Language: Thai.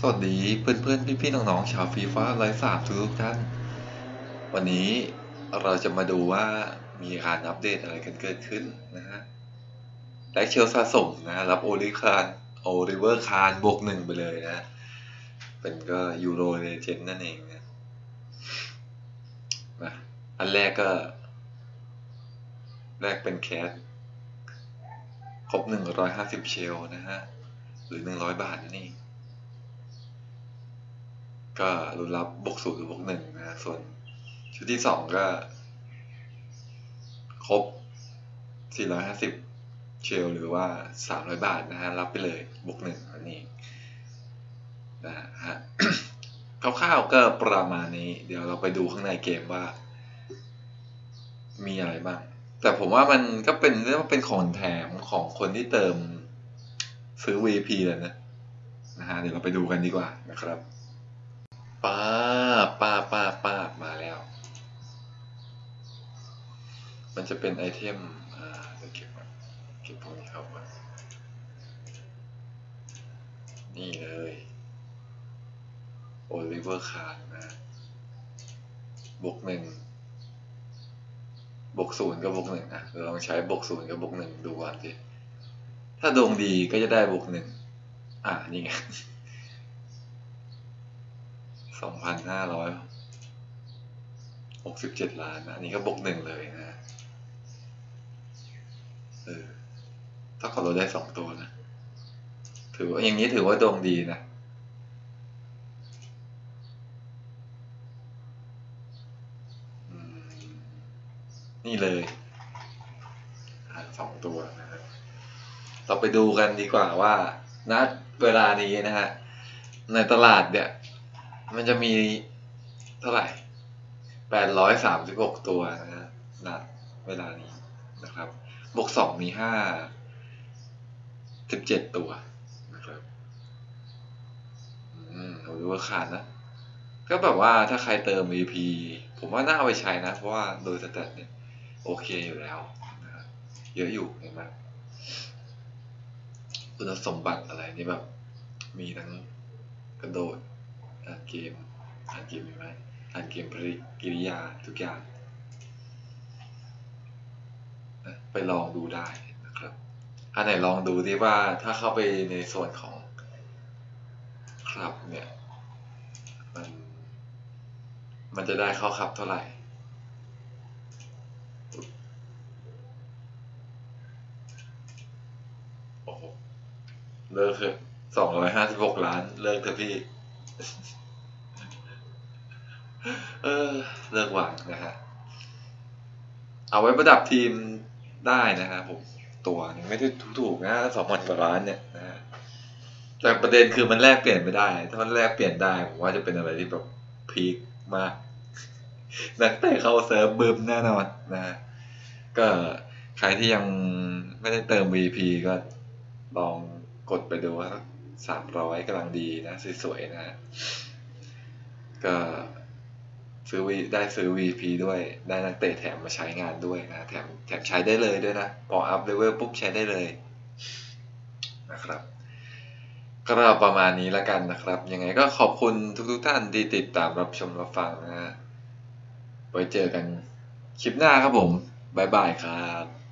สวัสดีเพื่อนๆพี่ๆน้องๆชาวฟีฟ้าไร้สาบทุกท่าน วันนี้เราจะมาดูว่ามีการอัปเดตอะไรกันเกิดขึ้นนะฮะแลกเชลสะสมนะรับโอลิคานโอริเวอร์คานบวกหนึ่งไปเลยนะ เป็นก็ยูโรเลเจนนั่นเองนะมาอันแรกก็แรกเป็นแคสครบหนึ่งร้อยห้าสิบเชลนะฮะ หรือหนึ่งร้อยบาทนั่นเอง ก็รุนรับบวกศูนย์หรือบวกหนึ่งนะส่วนชุดที่สองก็ ครบ 450 เชลหรือว่า 300 บาทนะฮะรับไปเลยบวกหนึ่งอันนี้นะฮะคร่าวๆก็ประมาณนี้ เดี๋ยวเราไปดูข้างในเกมว่า มีอะไรบ้าง แต่ผมว่ามันก็เป็นเรียกว่าเป็นของแถมของคนที่เติมซื้อ VP เลยนะนะฮะเดี๋ยวเราไปดูกันดีกว่านะครับ ป้าป้าป้าป้ามาแล้ว มันจะเป็นไอเทมอ่าเดี๋ยวเก็บก่อนเก็บพวกนี้เข้ามานี่เลยโอลิเวอร์คาร์นะบวกหนึ่งบวกศูนย์กับบวกหนึ่งอะเราลองใช้บวกศูนย์กับบวกหนึ่งดูก่อนสิถ้าดวงดีก็จะได้บวกหนึ่งอ่านี่ไง สองพันห้าร้อยหกสิบเจ็ดล้านนะอันนี้ก็บวกหนึ่งเลยนะเออถ้าขาเราได้สองตัวนะถือว่าอย่างนี้ถือว่าดวงดีนะอืมนี่เลยสองตัวนะครับเราไปดูกันดีกว่าว่าณเวลานี้นะฮะในตลาดเนี่ย มันจะมีเท่าไหร่แปดร้อยสามสิบหกตัวนะฮะณเวลานี้นะครับ บวกสองมีห้าสิบเจ็ดตัวนะครับ อืมเราดูว่าขาดนะ ก็แบบว่าถ้าใครเติม VP ผมว่าน่าเอาไปใช้นะ เพราะว่าโดยสแตทเนี่ย โอเคอยู่แล้วนะฮะเยอะอยู่เห็นไหมคุณสมบัติอะไรนี่แบบ มีทั้งกระโดด อ่านเกมอ่านเกมมีไหมอ่านเกมปริกิริยาทุกอย่างนะไปลองดูได้นะครับอันไหนลองดูดิว่าถ้าเข้าไปในส่วนของครับเนี่ยมันมันจะได้เข้าครับเท่าไหร่โอ้โหเลิกเถอะสองร้อยห้าสิบหกล้าน เลิกเถอะพี่ เออเลิกหวังนะฮะ เอาไว้ประดับทีมได้นะฮะผมตัวนึงไม่ได้ถูกๆนะสองพันกว่าล้านเนี่ยนะฮะแต่ประเด็นคือมันแลกเปลี่ยนไม่ได้ ถ้ามันแลกเปลี่ยนได้ผมว่าจะเป็นอะไรที่แบบพีคมาก นักเตะเข้าเซิร์ฟบึมแน่นอนนะฮะก็ใครที่ยังไม่ได้เติม VP ก็ลองกดไปดูว่า สามร้อยกำลังดีนะสวยๆนะฮะก็ซื้อ V ได้ซื้อ VP ด้วยได้นักเตะแถมมาใช้งานด้วยนะแถมแถมใช้ได้เลยด้วยนะ พออัพเลเวลปุ๊บใช้ได้เลยนะครับก็ประมาณนี้แล้วกันนะครับ ยังไงก็ขอบคุณทุกๆทท่านที่ติดตามรับชมรับฟังนะฮะไว้เจอกันคลิปหน้าครับผม บ๊ายบายครับ